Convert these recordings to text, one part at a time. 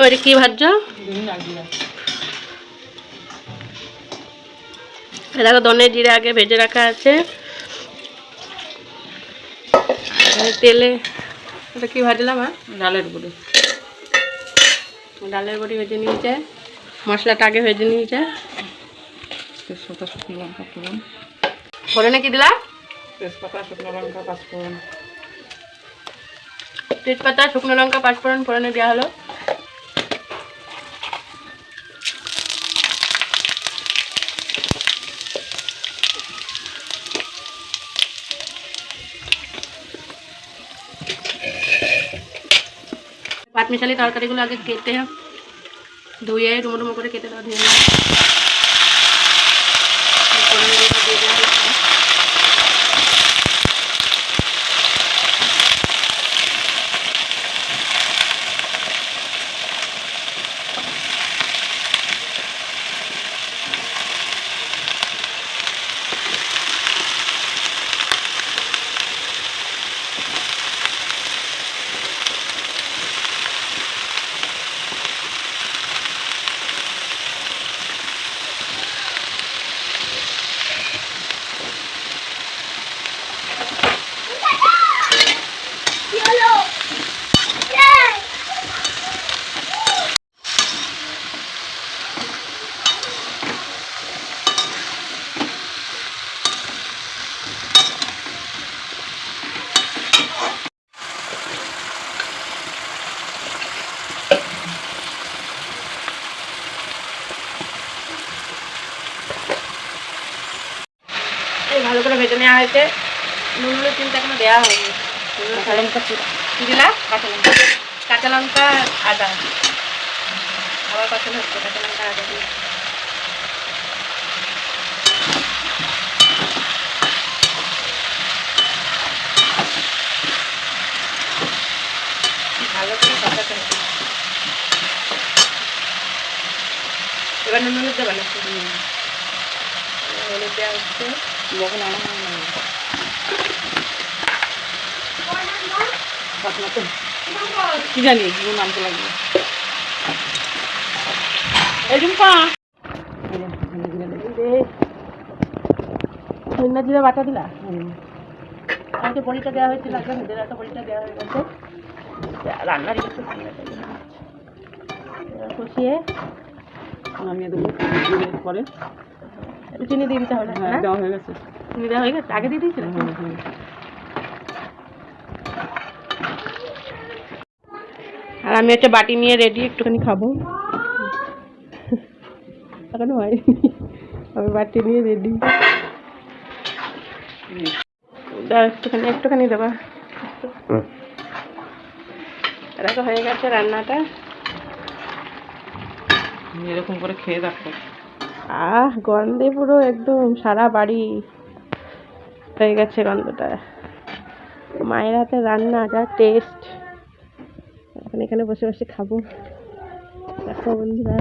ওইটা কি ভাজছো এ দেখো দনের জিরে আগে ভেজে রাখা আছে। তেলে ওটা কি ভাজলাম আর ডালের গুঁড়ি। ডালের বড়ি ভেজে নিয়েছে। মশলাটা আগে ভেজে নিয়েছে। তেজপাতা শুকনো লঙ্কা ফোড়ন। ফোড়নে কি দিলা? তেজপাতা শুকনো লঙ্কা পাঁচফোড়ন। তেজপাতা শুকনো লঙ্কা পাঁচফোড়ন ফোড়নে দেওয়া হলো। পাট মিশালি তরকারিগুলো আগে কেটে ধুয়ে ডুমো ডুমো করে কেটে দেওয়া ধুয়ে ভালো করে ভেজে নেওয়া হয়েছে। নুন হলুদ কিন্তু এখনও দেওয়া হয়নি। কাঁচা লঙ্কা কি দিলা কাঁচা লঙ্কা কাঁচা লঙ্কা আদা। আবার পছন্দ হচ্ছে কাঁচা লঙ্কা আদা দিয়ে। ভালো করে কষাতে হবে। এবার নুন হলুদ দেবে দেওয়া হচ্ছে যখন আনা হয় না কি জানি এগুলো লাগবে। দিলা? আমি বড়িটা দেওয়া হয়েছিল বড়িটা দেওয়া হয়ে গেছে। একটু নামিয়ে দেবো। পরে একটু চিনি দিয়ে দিতে হবে হ্যাঁ না দেওয়া হয়ে গেছে। চিনি দেওয়া হয়ে গেছে আগে দিয়ে দিয়েছিল। আর আমি হচ্ছে বাটি নিয়ে রেডি একটুখানি খাব। এখনও হয়নি। আমি বাটি নিয়ে রেডি একটুখানি একটুখানি দেবা। দেখো হয়ে গেছে রান্নাটা। এরকম করে খেয়ে দেখো। আহ, গন্ধে পুরো একদম সারা বাড়ি হয়ে গেছে গন্ধটা। মায়ের হাতে রান্না, যা টেস্ট এখন এখানে বসে বসে খাব। দেখো বন্ধুরা।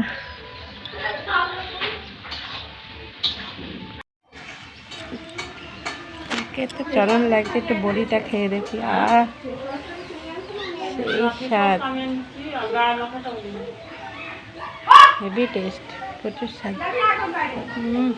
তো চরম লাগছে, একটু বড়িটা খেয়ে দেখি। আহ, সেই স্বাদ। হেভি টেস্ট প্রচুর স্বাদ হুম